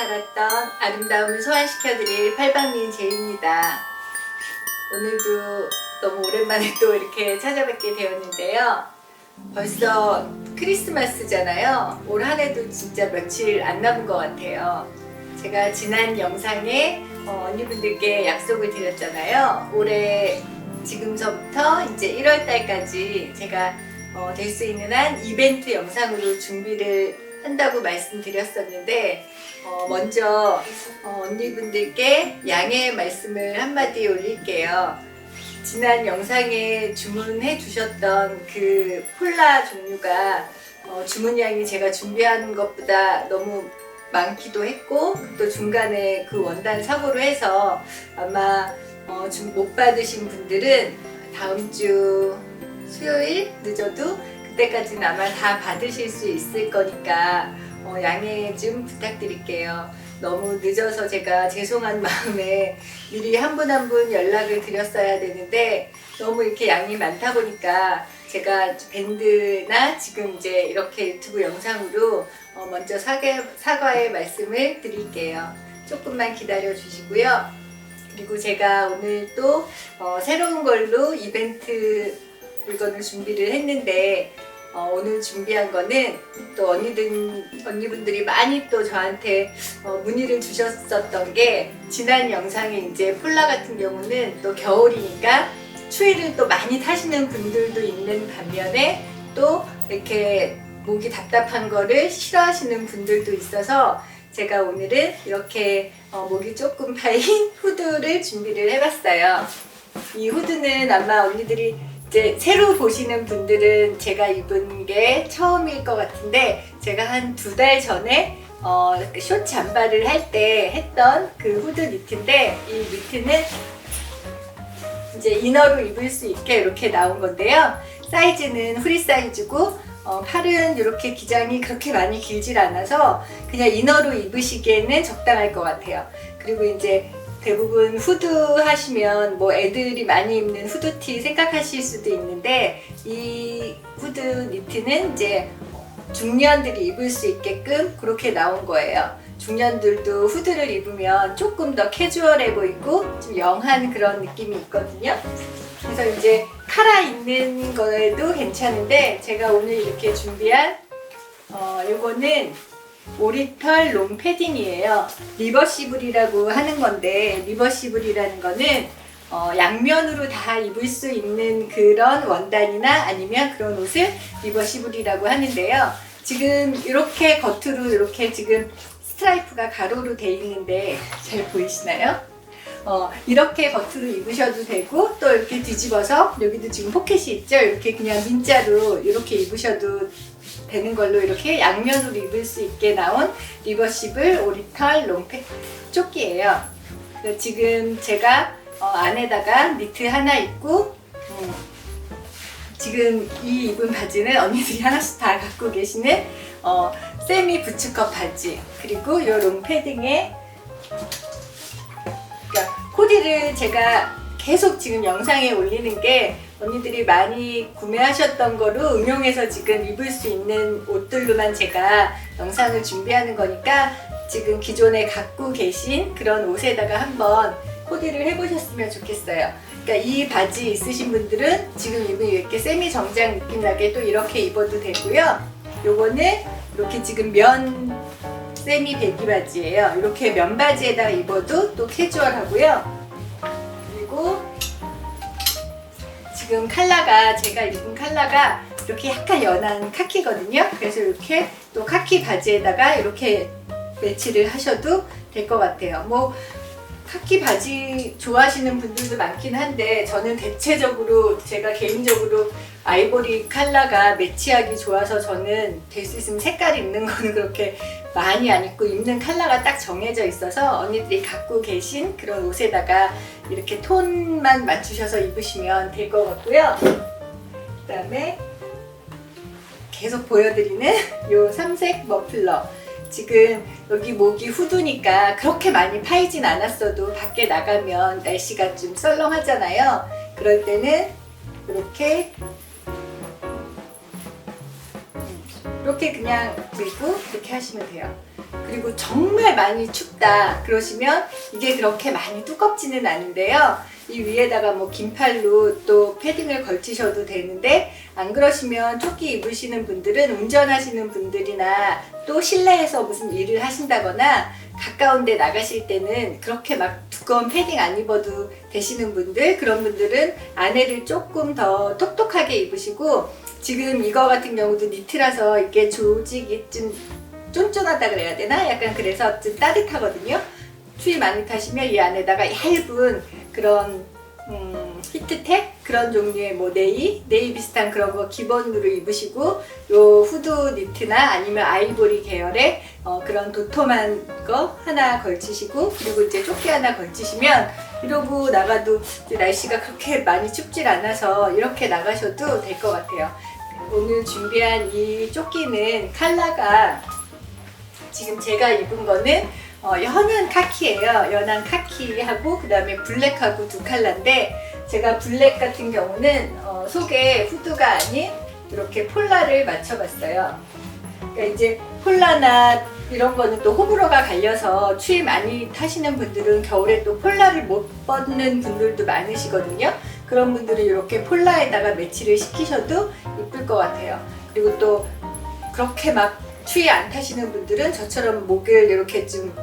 살았던 아름다움을 소환시켜드릴 팔방미인 제이입니다. 오늘도 너무 오랜만에 또 이렇게 찾아뵙게 되었는데요. 벌써 크리스마스잖아요. 올 한 해도 진짜 며칠 안 남은 것 같아요. 제가 지난 영상에 어, 언니분들께 약속을 드렸잖아요. 올해 지금서부터 이제 1월 달까지 제가 어, 될 수 있는 한 이벤트 영상으로 준비를 한다고 말씀드렸었는데 어, 먼저 어, 언니분들께 양해의 말씀을 한마디 올릴게요. 지난 영상에 주문해 주셨던 그 폴라 종류가 어, 주문량이 제가 준비한 것보다 너무 많기도 했고 또 중간에 그 원단 사고로 해서 아마 어, 좀못 받으신 분들은 다음 주 수요일 늦어도 그때까지는 아마 다 받으실 수 있을 거니까 어, 양해 좀 부탁드릴게요. 너무 늦어서 제가 죄송한 마음에 미리 한 분 한 분 연락을 드렸어야 되는데 너무 이렇게 양이 많다 보니까 제가 밴드나 지금 이제 이렇게 유튜브 영상으로 어, 먼저 사과, 사과의 말씀을 드릴게요. 조금만 기다려 주시고요. 그리고 제가 오늘 또 어, 새로운 걸로 이벤트 물건을 준비를 했는데 어, 오늘 준비한 거는 또 언니들, 언니분들이 많이 또 저한테 어, 문의를 주셨었던 게 지난 영상에 이제 폴라 같은 경우는 또 겨울이니까 추위를 또 많이 타시는 분들도 있는 반면에 또 이렇게 목이 답답한 거를 싫어하시는 분들도 있어서 제가 오늘은 이렇게 어, 목이 조금 파인 후드를 준비를 해봤어요. 이 후드는 아마 언니들이 이제 새로 보시는 분들은 제가 입은 게 처음일 것 같은데 제가 한 두 달 전에 어, 숏 잠바를 할 때 했던 그 후드 니트인데 이 니트는 이제 이너로 입을 수 있게 이렇게 나온 건데요. 사이즈는 프리 사이즈고 어, 팔은 이렇게 기장이 그렇게 많이 길질 않아서 그냥 이너로 입으시기에는 적당할 것 같아요. 그리고 이제 대부분 후드 하시면 뭐 애들이 많이 입는 후드티 생각하실 수도 있는데 이 후드 니트는 이제 중년들이 입을 수 있게끔 그렇게 나온 거예요. 중년들도 후드를 입으면 조금 더 캐주얼해 보이고 좀 영한 그런 느낌이 있거든요. 그래서 이제 카라 있는 거에도 괜찮은데 제가 오늘 이렇게 준비한 어, 요거는 오리털 롱 패딩이에요. 리버시블이라고 하는 건데 리버시블이라는 거는 어, 양면으로 다 입을 수 있는 그런 원단이나 아니면 그런 옷을 리버시블이라고 하는데요. 지금 이렇게 겉으로 이렇게 지금 스트라이프가 가로로 돼 있는데 잘 보이시나요? 어, 이렇게 겉으로 입으셔도 되고 또 이렇게 뒤집어서 여기도 지금 포켓이 있죠? 이렇게 그냥 민자로 이렇게 입으셔도 되는 걸로 이렇게 양면으로 입을 수 있게 나온 리버시블 오리털 롱팩 조끼예요. 지금 제가 어, 안에다가 니트 하나 입고 음, 지금 이 입은 바지는 언니들이 하나씩 다 갖고 계시는 어, 세미 부츠컷 바지 그리고 이 롱패딩에 그러니까 코디를 제가 계속 지금 영상에 올리는 게 언니들이 많이 구매하셨던 거로 응용해서 지금 입을 수 있는 옷들로만 제가 영상을 준비하는 거니까 지금 기존에 갖고 계신 그런 옷에다가 한번 코디를 해보셨으면 좋겠어요. 그러니까 이 바지 있으신 분들은 지금 입은 이렇게 세미 정장 느낌 나게 또 이렇게 입어도 되고요. 요거는 이렇게 지금 면 세미 배기 바지예요. 이렇게 면 바지에다가 입어도 또 캐주얼하고요. 그리고 지금 컬러가 제가 입은 컬러가 이렇게 약간 연한 카키거든요. 그래서 이렇게 또 카키 바지에다가 이렇게 매치를 하셔도 될 것 같아요. 뭐 카키 바지 좋아하시는 분들도 많긴 한데 저는 대체적으로 제가 개인적으로 아이보리 컬러가 매치하기 좋아서 저는 될 수 있으면 색깔 있는 거는 그렇게 많이 안 입고 입는 컬러가 딱 정해져 있어서 언니들이 갖고 계신 그런 옷에다가 이렇게 톤만 맞추셔서 입으시면 될 것 같고요. 그 다음에 계속 보여드리는 요 삼색 머플러. 지금 여기 목이 후두니까 그렇게 많이 파이진 않았어도 밖에 나가면 날씨가 좀 썰렁하잖아요. 그럴 때는 이렇게 이렇게 그냥 들고 이렇게 하시면 돼요. 그리고 정말 많이 춥다 그러시면 이게 그렇게 많이 두껍지는 않은데요. 이 위에다가 뭐 긴팔로 또 패딩을 걸치셔도 되는데 안 그러시면 조끼 입으시는 분들은 운전하시는 분들이나 또 실내에서 무슨 일을 하신다거나 가까운 데 나가실 때는 그렇게 막 두꺼운 패딩 안 입어도 되시는 분들 그런 분들은 안에를 조금 더 톡톡하게 입으시고 지금 이거 같은 경우도 니트라서 이게 조직이 좀 쫀쫀하다 그래야 되나? 약간 그래서 좀 따뜻하거든요. 추위 많이 타시면 이 안에다가 얇은 그런 음, 히트텍 그런 종류의 뭐 네이 네이 비슷한 그런 거 기본으로 입으시고 요 후드 니트나 아니면 아이보리 계열의 어, 그런 도톰한 거 하나 걸치시고 그리고 이제 조끼 하나 걸치시면 이러고 나가도 날씨가 그렇게 많이 춥질 않아서 이렇게 나가셔도 될 것 같아요. 오늘 준비한 이 조끼는 컬러가 지금 제가 입은 거는 어, 연한 카키예요. 연한 카키하고 그 다음에 블랙하고 두 컬러인데 제가 블랙 같은 경우는 어, 속에 후드가 아닌 이렇게 폴라를 맞춰봤어요. 그러니까 이제 폴라나 이런 거는 또 호불호가 갈려서 추위 많이 타시는 분들은 겨울에 또 폴라를 못 벗는 분들도 많으시거든요. 그런 분들은 이렇게 폴라에다가 매치를 시키셔도 이쁠 것 같아요. 그리고 또 그렇게 막 추위 안 타시는 분들은 저처럼 목을 이렇게 좀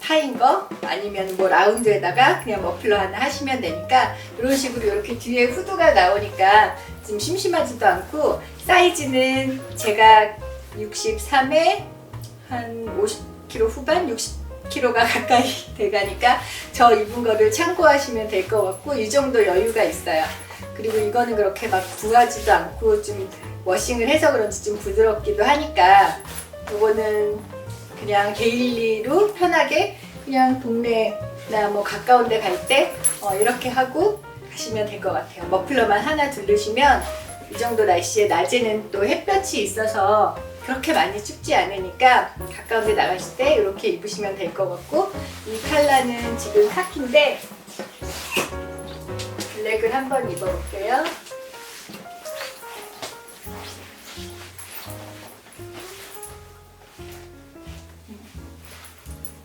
파인 거 아니면 뭐 라운드에다가 그냥 머플러 하나 하시면 되니까 이런 식으로 이렇게 뒤에 후드가 나오니까 좀 심심하지도 않고 사이즈는 제가 63에 한 50kg 후반 60kg가 가까이 돼가니까 저 입은 거를 참고하시면 될 것 같고 이 정도 여유가 있어요. 그리고 이거는 그렇게 막 구하지도 않고 좀 워싱을 해서 그런지 좀 부드럽기도 하니까 이거는 그냥 데일리로 편하게 그냥 동네나 뭐 가까운 데 갈때 어, 이렇게 하고 가시면 될 것 같아요. 머플러만 하나 두르시면 이 정도 날씨에 낮에는 또 햇볕이 있어서 그렇게 많이 춥지 않으니까 가까운 데 나가실 때 이렇게 입으시면 될 것 같고 이 컬러는 지금 카키인데 블랙을 한번 입어볼게요.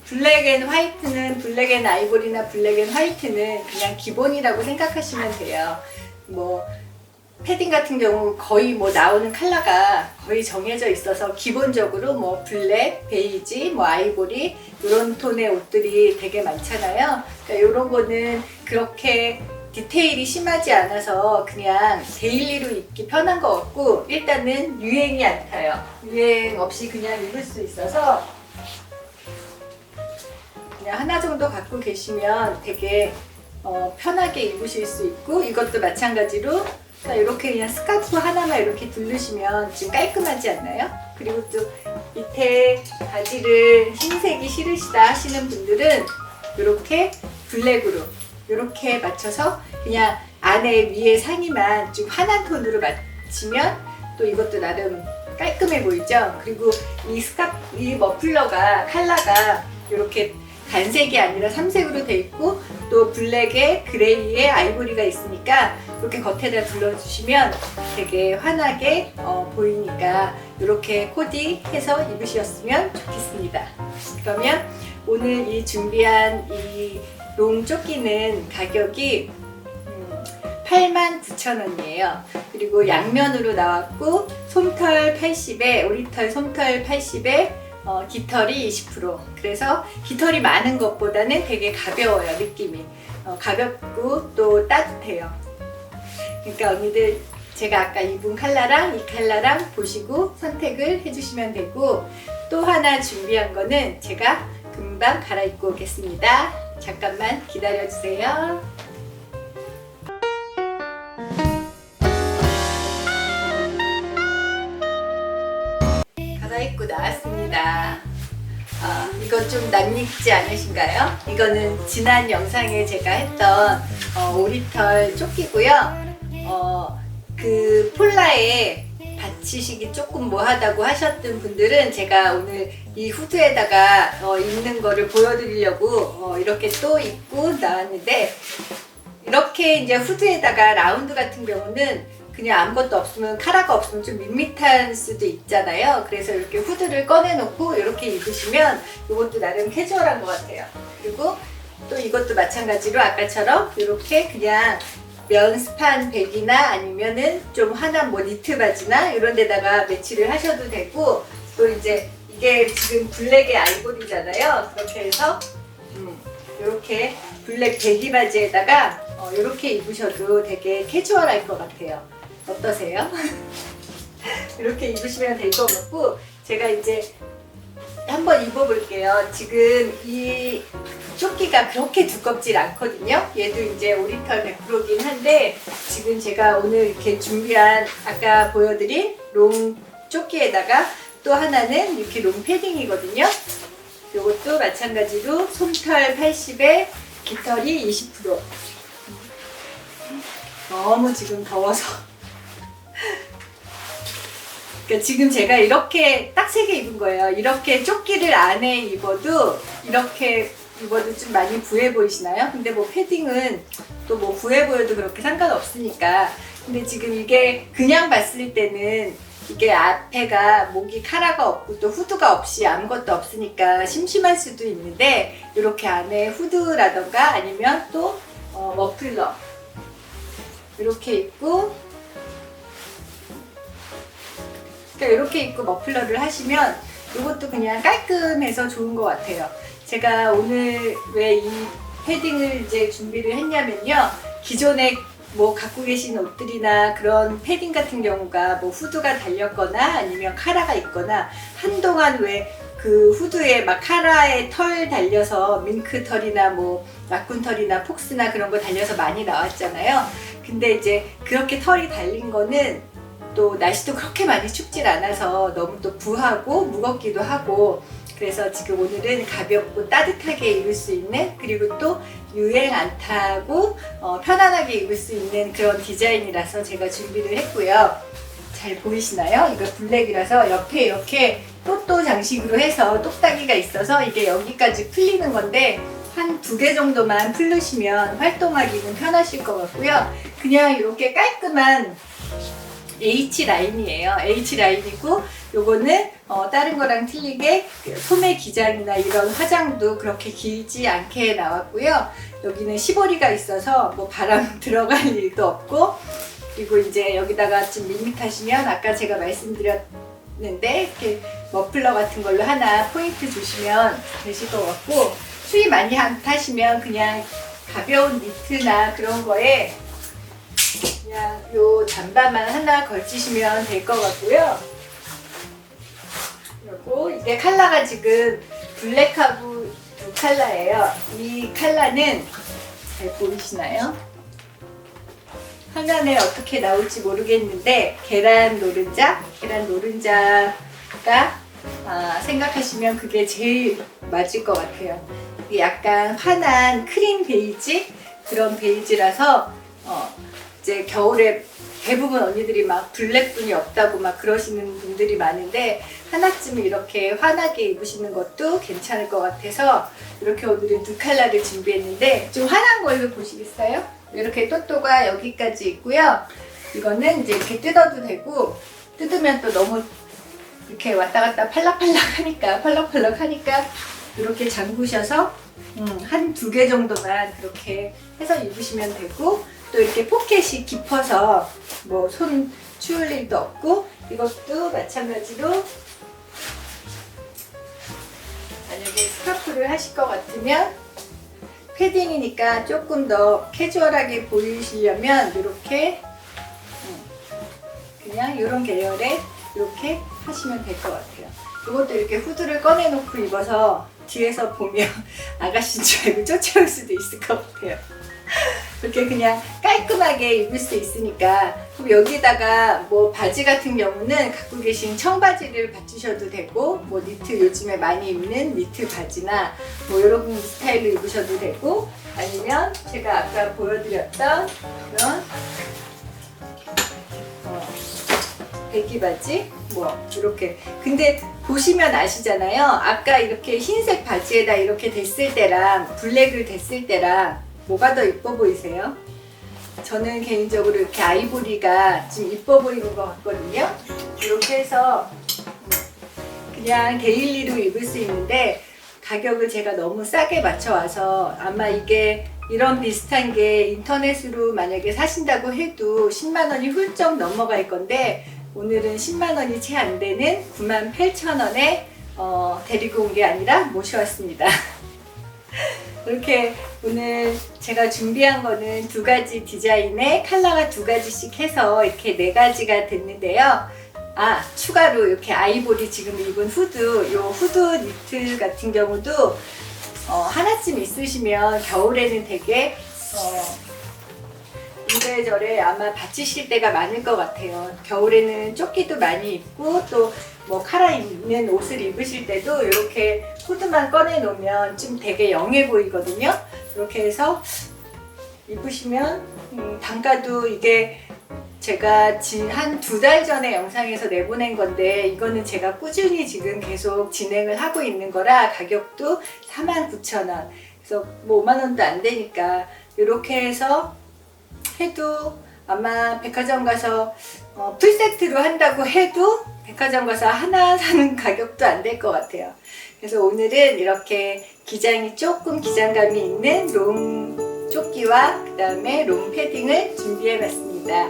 블랙 앤 화이트는 블랙 앤 아이보리나 블랙 앤 화이트는 그냥 기본이라고 생각하시면 돼요. 뭐 패딩 같은 경우 거의 뭐 나오는 컬러가 거의 정해져 있어서 기본적으로 뭐 블랙, 베이지, 뭐 아이보리 이런 톤의 옷들이 되게 많잖아요. 그러니까 이런 거는 그렇게 디테일이 심하지 않아서 그냥 데일리로 입기 편한 것 같고 일단은 유행이 안 타요. 유행 없이 그냥 입을 수 있어서 그냥 하나 정도 갖고 계시면 되게 어, 편하게 입으실 수 있고 이것도 마찬가지로 이렇게 그냥 스카프 하나만 이렇게 두르시면 좀 깔끔하지 않나요? 그리고 또 밑에 바지를 흰색이 싫으시다 하시는 분들은 이렇게 블랙으로 이렇게 맞춰서 그냥 안에 위에 상의만 좀 환한 톤으로 맞추면 또 이것도 나름 깔끔해 보이죠? 그리고 이 스카프, 이 머플러가 컬러가 이렇게 단색이 아니라 삼색으로 돼 있고 또 블랙에 그레이에 아이보리가 있으니까 이렇게 겉에다 둘러주시면 되게 환하게 어, 보이니까 이렇게 코디해서 입으셨으면 좋겠습니다. 그러면 오늘 이 준비한 이 롱 조끼는 가격이 89,000원이에요. 그리고 양면으로 나왔고 솜털 80에 오리털 솜털 80에 어, 깃털이 20% 그래서 깃털이 많은 것보다는 되게 가벼워요 느낌이. 어, 가볍고 또 따뜻해요. 그러니까 언니들 제가 아까 입은 컬러랑 이 컬러랑 보시고 선택을 해주시면 되고 또 하나 준비한 거는 제가 금방 갈아입고 오겠습니다. 잠깐만 기다려주세요 입고 나왔습니다. 아, 이거 좀 낯익지 않으신가요? 이거는 지난 영상에 제가 했던 어, 오리털 조끼고요. 어, 그 폴라에 받치시기 조금 뭐하다고 하셨던 분들은 제가 오늘 이 후드에다가 어, 입는 거를 보여드리려고 어, 이렇게 또 입고 나왔는데 이렇게 이제 후드에다가 라운드 같은 경우는 그 그냥 아무것도 없으면 카라가 없으면 좀 밋밋할 수도 있잖아요. 그래서 이렇게 후드를 꺼내놓고 이렇게 입으시면 이것도 나름 캐주얼한 것 같아요. 그리고 또 이것도 마찬가지로 아까처럼 이렇게 그냥 면 스판 백이나 아니면은 좀 환한 뭐 니트 바지나 이런 데다가 매치를 하셔도 되고 또 이제 이게 지금 블랙의 아이보리잖아요. 그렇게 해서 음, 이렇게 블랙 배기 바지에다가 어, 이렇게 입으셔도 되게 캐주얼할 것 같아요. 어떠세요? 이렇게 입으시면 될 것 같고 제가 이제 한번 입어볼게요. 지금 이 조끼가 그렇게 두껍질 않거든요. 얘도 이제 오리털 100%긴 한데 지금 제가 오늘 이렇게 준비한 아까 보여드린 롱 조끼에다가 또 하나는 이렇게 롱 패딩이거든요. 이것도 마찬가지로 솜털 80에 깃털이 20% 너무 지금 더워서 그러니까 지금 제가 이렇게 딱 세 개 입은 거예요. 이렇게 조끼를 안에 입어도 이렇게 입어도 좀 많이 부해 보이시나요? 근데 뭐 패딩은 또 뭐 부해 보여도 그렇게 상관없으니까. 근데 지금 이게 그냥 봤을 때는 이게 앞에가 목이 카라가 없고 또 후드가 없이 아무것도 없으니까 심심할 수도 있는데 이렇게 안에 후드라던가 아니면 또 어, 머플러 이렇게 입고 그러니까 이렇게 입고 머플러를 하시면 이것도 그냥 깔끔해서 좋은 것 같아요. 제가 오늘 왜 이 패딩을 이제 준비를 했냐면요. 기존에 뭐 갖고 계신 옷들이나 그런 패딩 같은 경우가 뭐 후드가 달렸거나 아니면 카라가 있거나 한동안 왜 그 후드에 막 카라에 털 달려서 밍크 털이나 뭐 라쿤 털이나 폭스나 그런 거 달려서 많이 나왔잖아요. 근데 이제 그렇게 털이 달린 거는 또 날씨도 그렇게 많이 춥질 않아서 너무 또 부하고 무겁기도 하고 그래서 지금 오늘은 가볍고 따뜻하게 입을 수 있는 그리고 또 유행 안 타고 어, 편안하게 입을 수 있는 그런 디자인이라서 제가 준비를 했고요. 잘 보이시나요? 이거 블랙이라서 옆에 이렇게 또또 장식으로 해서 똑딱이가 있어서 이게 여기까지 풀리는 건데 한 두 개 정도만 풀르시면 활동하기는 편하실 것 같고요. 그냥 이렇게 깔끔한 H 라인이에요. H 라인이고 요거는 어, 다른 거랑 틀리게 그 소매 기장이나 이런 화장도 그렇게 길지 않게 나왔고요. 여기는 시보리가 있어서 뭐 바람 들어갈 일도 없고 그리고 이제 여기다가 좀 밋밋하시면 아까 제가 말씀드렸는데 이렇게 머플러 같은 걸로 하나 포인트 주시면 되실 것 같고 추위 많이 안 타시면 그냥 가벼운 니트나 그런 거에 그냥 요 잠바만 하나 걸치시면 될 것 같고요. 그리고 이게 컬러가 지금 블랙하고 두 컬러예요. 이 컬러는 잘 보이시나요? 화면에 어떻게 나올지 모르겠는데 계란 노른자, 계란 노른자가 아, 생각하시면 그게 제일 맞을 것 같아요. 약간 환한 크림 베이지 그런 베이지라서 어, 이제 겨울에 대부분 언니들이 막 블랙분이 없다고 막 그러시는 분들이 많은데 하나쯤 이렇게 환하게 입으시는 것도 괜찮을 것 같아서 이렇게 오늘은 두 컬러를 준비했는데 좀 환한 걸로 보시겠어요? 이렇게 또또가 여기까지 있고요. 이거는 이제 이렇게 뜯어도 되고 뜯으면 또 너무 이렇게 왔다 갔다 팔락팔락 하니까 팔락팔락 하니까 이렇게 잠그셔서 음, 한두 개 정도만 그렇게 해서 입으시면 되고 또 이렇게 포켓이 깊어서 뭐 손 추울 일도 없고 이것도 마찬가지로 만약에 스카프를 하실 것 같으면 패딩이니까 조금 더 캐주얼하게 보이시려면 이렇게 음, 그냥 이런 계열에 이렇게 하시면 될 것 같아요. 이것도 이렇게 후드를 꺼내놓고 입어서 뒤에서 보면 아가씨인 줄 알고 쫓아올 수도 있을 것 같아요. 이렇게 그냥 깔끔하게 입을 수 있으니까. 그럼 여기다가 뭐 바지 같은 경우는 갖고 계신 청바지를 받치셔도 되고 뭐 니트 요즘에 많이 입는 니트 바지나 뭐 이런 스타일로 입으셔도 되고 아니면 제가 아까 보여드렸던 이런 어, 배기 바지? 뭐 이렇게. 근데 보시면 아시잖아요. 아까 이렇게 흰색 바지에다 이렇게 됐을 때랑 블랙을 됐을 때랑 뭐가 더 이뻐 보이세요? 저는 개인적으로 이렇게 아이보리가 좀 이뻐 보이는 것 같거든요. 이렇게 해서 그냥 데일리로 입을 수 있는데 가격을 제가 너무 싸게 맞춰와서 아마 이게 이런 비슷한 게 인터넷으로 만약에 사신다고 해도 10만 원이 훌쩍 넘어갈 건데 오늘은 10만 원이 채 안 되는 9만 8천 원에 어, 데리고 온 게 아니라 모셔왔습니다. 이렇게 오늘 제가 준비한 거는 두 가지 디자인에 컬러가 두 가지씩 해서 이렇게 네 가지가 됐는데요. 아, 추가로 이렇게 아이보리 지금 입은 후드, 요 후드 니트 같은 경우도 어, 하나쯤 있으시면 겨울에는 되게 어, 이래저래 아마 받치실 때가 많을 것 같아요. 겨울에는 조끼도 많이 입고 또 뭐 카라 입는 옷을 입으실 때도 이렇게 후드만 꺼내 놓으면 좀 되게 영해 보이거든요. 이렇게 해서 입으시면 음, 단가도 이게 제가 한 두 달 전에 영상에서 내보낸 건데 이거는 제가 꾸준히 지금 계속 진행을 하고 있는 거라 가격도 49,000원. 그래서 뭐 5만 원도 안 되니까 이렇게 해서 해도 아마 백화점 가서 어, 풀세트로 한다고 해도 백화점 가서 하나 사는 가격도 안 될 것 같아요. 그래서 오늘은 이렇게 기장이 조금 기장감이 있는 롱 조끼와 그 다음에 롱 패딩을 준비해 봤습니다.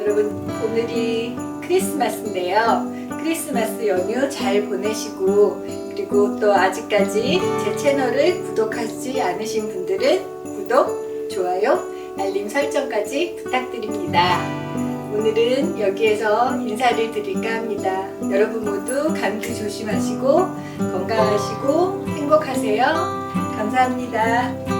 여러분 오늘이 크리스마스인데요. 크리스마스 연휴 잘 보내시고 그리고 또 아직까지 제 채널을 구독하지 않으신 분들은 구독, 좋아요, 알림 설정까지 부탁드립니다. 오늘은 여기에서 인사를 드릴까 합니다. 여러분 모두 감기 조심하시고 건강하시고 행복하세요. 감사합니다.